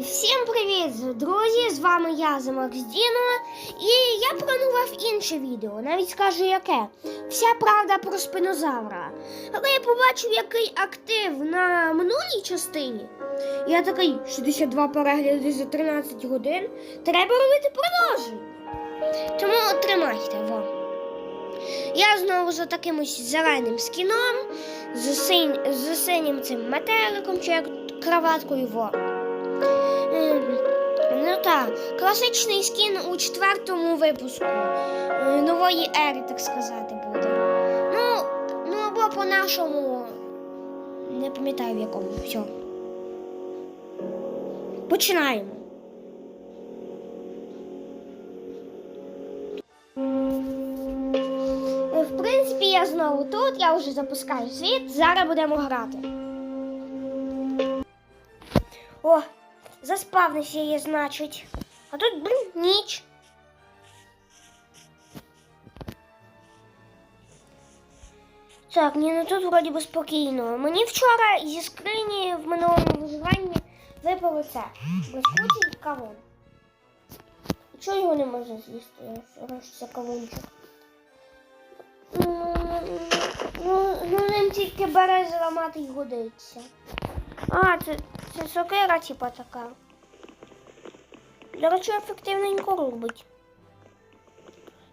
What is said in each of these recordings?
Всім привіт, друзі! З вами я, Замакс Діно, і я планував інше відео, навіть скажу яке. Вся правда про спинозавра. Але я побачив, який актив на минулій частині. Я такий 62 перегляди за 13 годин. Треба робити продовження. Тому тримайте во. Я знову за таким ось зеленим скіном, з, синім цим метеликом чи як краваткою во. Ну класичний скін у четвертому випуску е, нової ери, так сказати, буде. Ну, ну або по-нашому. Не пам'ятаю в якому. Все. Починаємо. Е, В принципі, я знову тут, я вже запускаю світ, зараз будемо грати. Заспавнився є, значить. А тут, блін, ніч. Так, ні, ну тут вроді би спокійно. Мені вчора зі скрині в минулому виживанні випало це. Блискучий кавун. Чого його не можна з'їсти? Це кавунчик. Ну, ну, ну, ним тільки бере зламати й годиться. А, це, це сокира, типа така. До речі, ефективненько робить.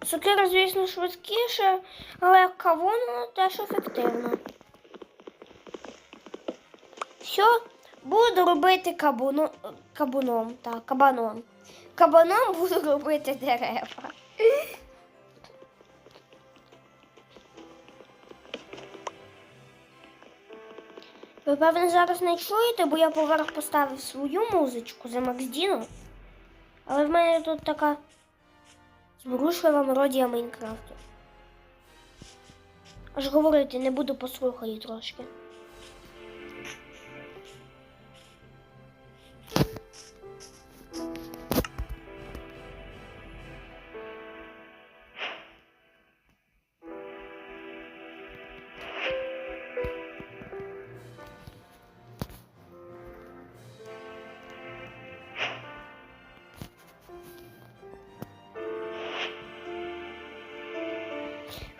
Сокира, звісно, швидкіше, але кавун теж ефективно. Все, буду робити кабуно, кабуном, так, кабаном. Кабаном буду робити дерева. Ви, певно, зараз не чуєте, бо я поверх поставив свою музичку за Макс Діно. Але в мене тут така зворушлива мелодія Майнкрафту. Аж говорити не буду послухаю трошки.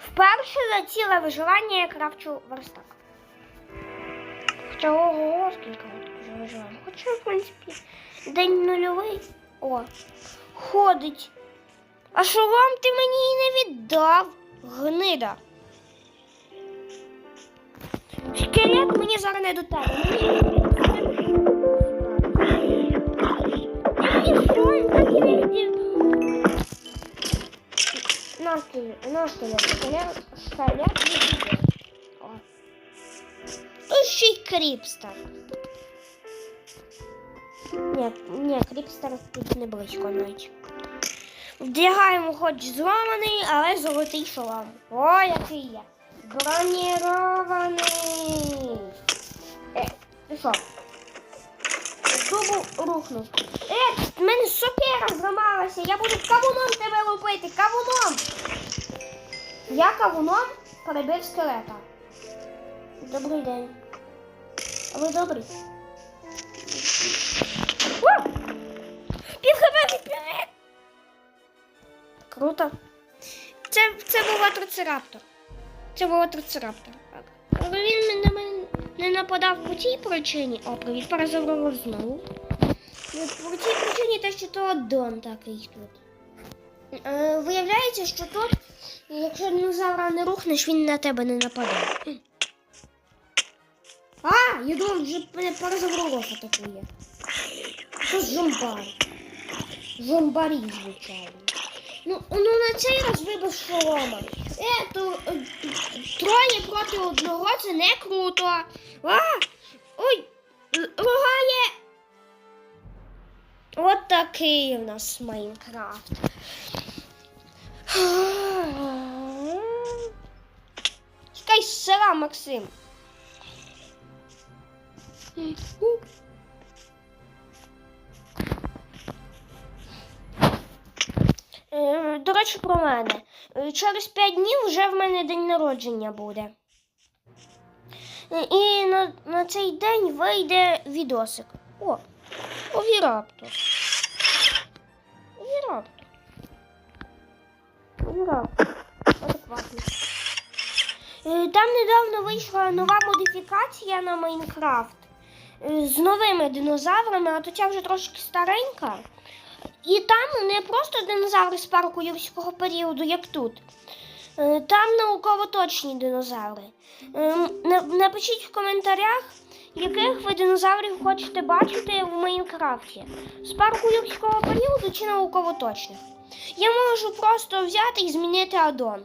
Вперше ціле виживання я кравчу верстак. Хоча ого, скільки вже виживаю. Хоча, в принципі, день нульовий. О, ходить. А шолом ти мені і не віддав, гнида. Шкелет мені зараз не до тебе. Скелет, на скелет, скелет, скелет. О. Тут ще й кріпстер. Тут не близько навіть. Вдягаємо хоч зламаний, але золотий шолом. О, який я. Бронірований. Е, ти що? Зубу рухнув. Е, в мене сокира зламалася. Я буду кавуном тебе лупити. Кавуном. Я кавуном перебив скелета. Добрий день. А ви добрий? Пів хп! Круто. Це, це був трицераптор. Це був трицераптор. Але він на мене не нападав по тій причині. О, привіт, перезаврував знову. Не По тій причині те, що то Дон такий тут. Е, виявляється, що тут, якщо динозавра не рухнеш, він на тебе не нападе. А, я думав, вже перезаврував атакує. Це зомбар. Зомбарі, звичайно. Ну, ну на цей раз вибив шолома. Е, то е, троє проти одного це не круто. А! Ой! Лагає! От такий у нас Майнкрафт. Чекай села, Максим. Е, До речі, про мене. Е, Через 5 днів вже в мене день народження буде. Е, І на, на цей день вийде відосик. О, Овіраптор. Овіраптор. Адекватно. Е, Там недавно вийшла нова модифікація на Майнкрафт е, з новими динозаврами, а то ця вже трошки старенька. І там не просто динозаври з парку юрського періоду, як тут. Е, Там науково точні динозаври. Е, м, на- Напишіть в коментарях, яких ви динозаврів хочете бачити в Майнкрафті. З парку юрського періоду чи науково точних. Я можу просто взяти і змінити аддон.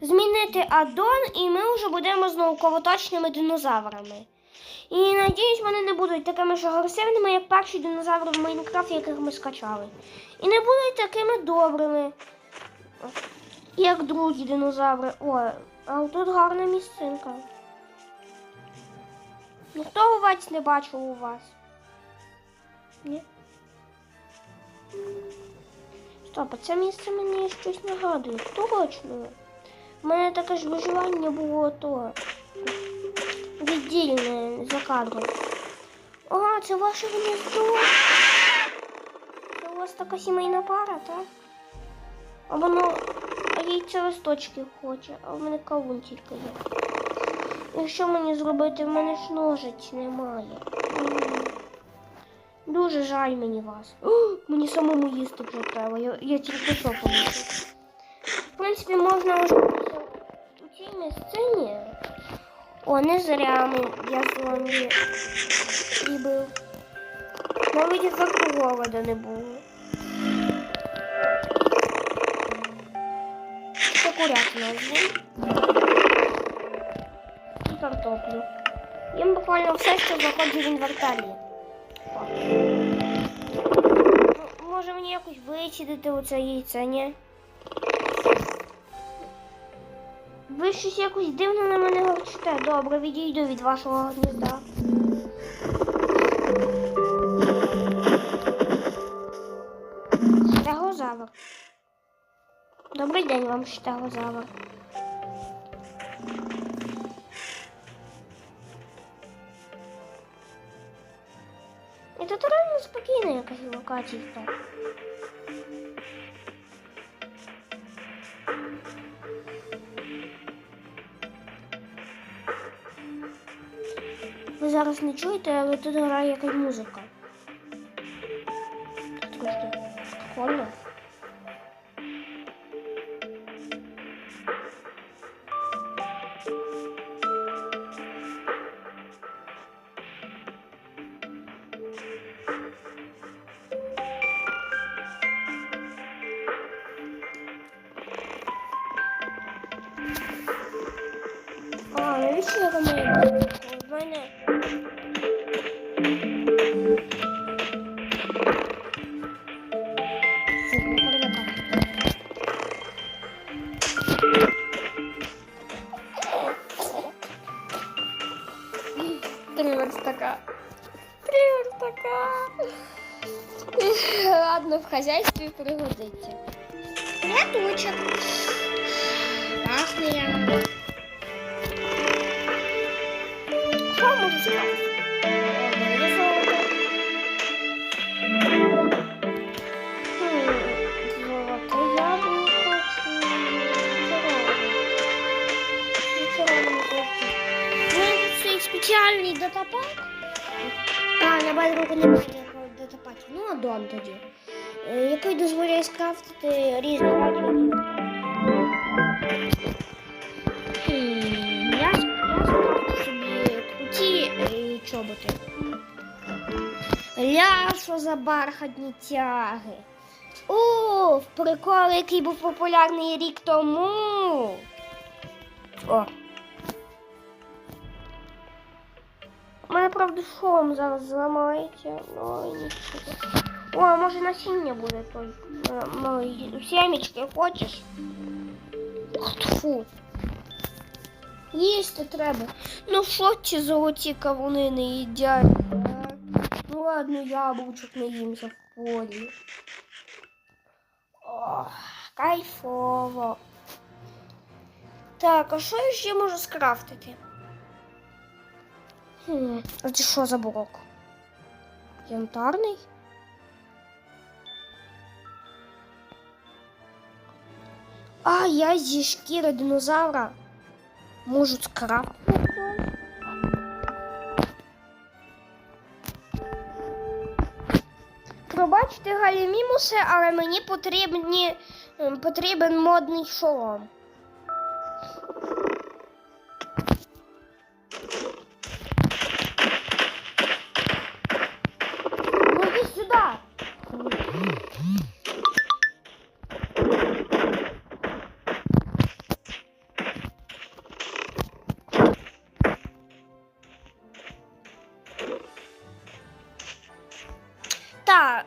Змінити аддон, і ми вже будемо з науково-точними динозаврами. І надіюсь, вони не будуть такими ж агресивними, як перші динозаври в Майнкрафті, яких ми скачали. І не будуть такими добрими, як другі динозаври. О, а тут гарна місцинка. Ніхто овець не бачив у вас. Ні? Стоп, а це місце мені щось нагадує. Точно. У мене таке ж виживання було то віддільне за кадром. Ага, це ваше гніздо. Це у вас така сімейна пара, так? А воно яйце листочки хоче, а в мене кавун тільки є. І що мені зробити? В мене ж ножиць немає. Дуже жаль мені вас. О, мені самому їсти вже треба. Я, я тільки що помітив. В принципі, можна вже у цій місцині. О, не зря ми я зомбі прибив. Навіть ефекту голода не було. З'їм. І картоплю. Їм буквально все, що заходить в інвентарі. Ну, Може мені якось вичистити оце яйце, ні? Ви щось якось дивно на мене горчите. Добре, відійду від вашого гнізда. День вам, стегозавр. І тут реально спокійна якась локація. Ви зараз не чуєте, але тут грає якась музика. А, навіщо я вам У мене Фу, не перелякав. Три верстака. Три верстака. Ладно, в хозяйстве пригодиться. Рядочок. Пахне я. Стоїть спеціальний датапак. А, на бальруку немає ніякого датапаку. Ну. Е, Який дозволяє скрафтити різні. Чоботи. Ля, що за бархатні тяги. О, прикол, який був популярний рік тому. О. У мене, правда, шолом зараз зламається, ну нічого. О, а може насіння буде той. Сімечки хочеш? Фу. Їсти треба. Ну що ці золоті кавуни не їдять? Ну ладно, яблучок не їмся в полі. Ох, кайфово. Так, а що я ще можу скрафтити? Хм, а це що за блок? Янтарний? А, я зі шкіри динозавра можу скрафтити. Пробачте галімімуси, але мені потрібні, ем, потрібен модний шолом.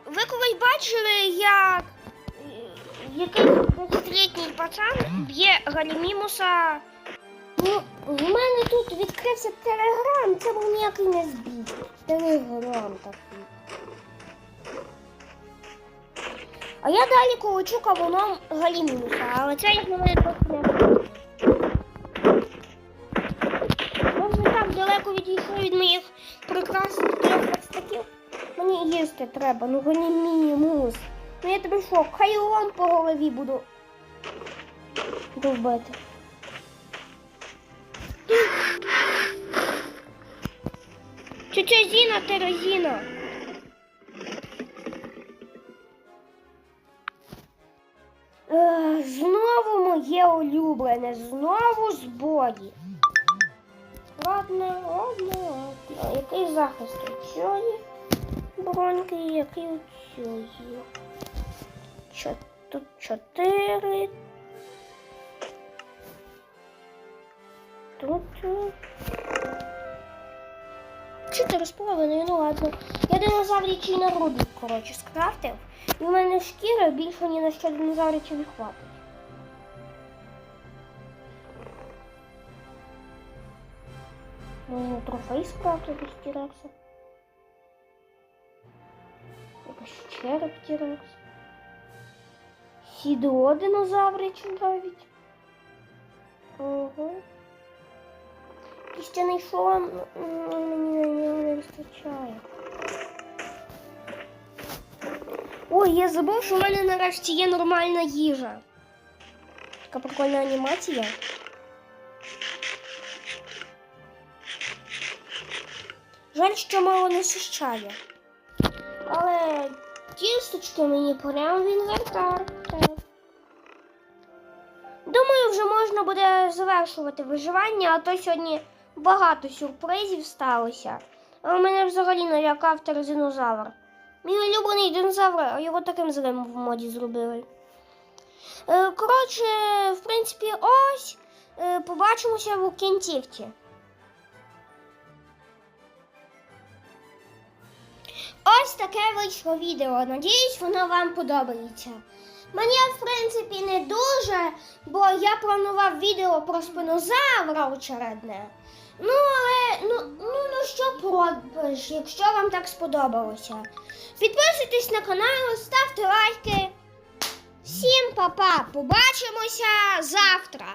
Ви колись бачили, як якийсь десятилітній пацан б'є Галімімуса. Ну, в мене тут відкрився телеграм, це був ніякий не збій. Телеграм такий. А я далі колочу кавуном Галімімуса, але це на мене трохи не треба, ну Галімімус. Ну я тобі що, хайлом по голові буду довбити. Тетя Зіна, Терезіна. Е, Знову моє улюблене, знову збої. Ладно, ладно, ладно. Який захист у броньки, який у цієї? Тут чотири. Тут. Чотири з половиною, ну ладно. Я динозаврічий народник, коротше, скрафтив. І в мене шкіра більше ні на що динозавричів не хватить. Можна трофей скрафтити з Тірекса. Якось череп Тірекс. Сідло динозавричі навіть. Ого. Кістяний шолом м, мені на нього не вистачає. Ой, я забув, що в мене нарешті є нормальна їжа. Така прикольна анімація. Жаль, що мало насищає. Але тісточки мені прямо в інвентар. Думаю, вже можна буде завершувати виживання, а то сьогодні багато сюрпризів сталося. А мене взагалі налякав терзинозавр. Мій улюблений динозавр, а його таким злим в моді зробили. Е, Коротше, в принципі, ось е, побачимося в кінцівці. Ось таке вийшло відео. Надіюсь, воно вам подобається. Мені, в принципі, не дуже, бо я планував відео про спинозавра очередне. Ну, але ну, ну, ну що пробиш, якщо вам так сподобалося. Підписуйтесь на канал, ставте лайки. Всім па-па, побачимося завтра.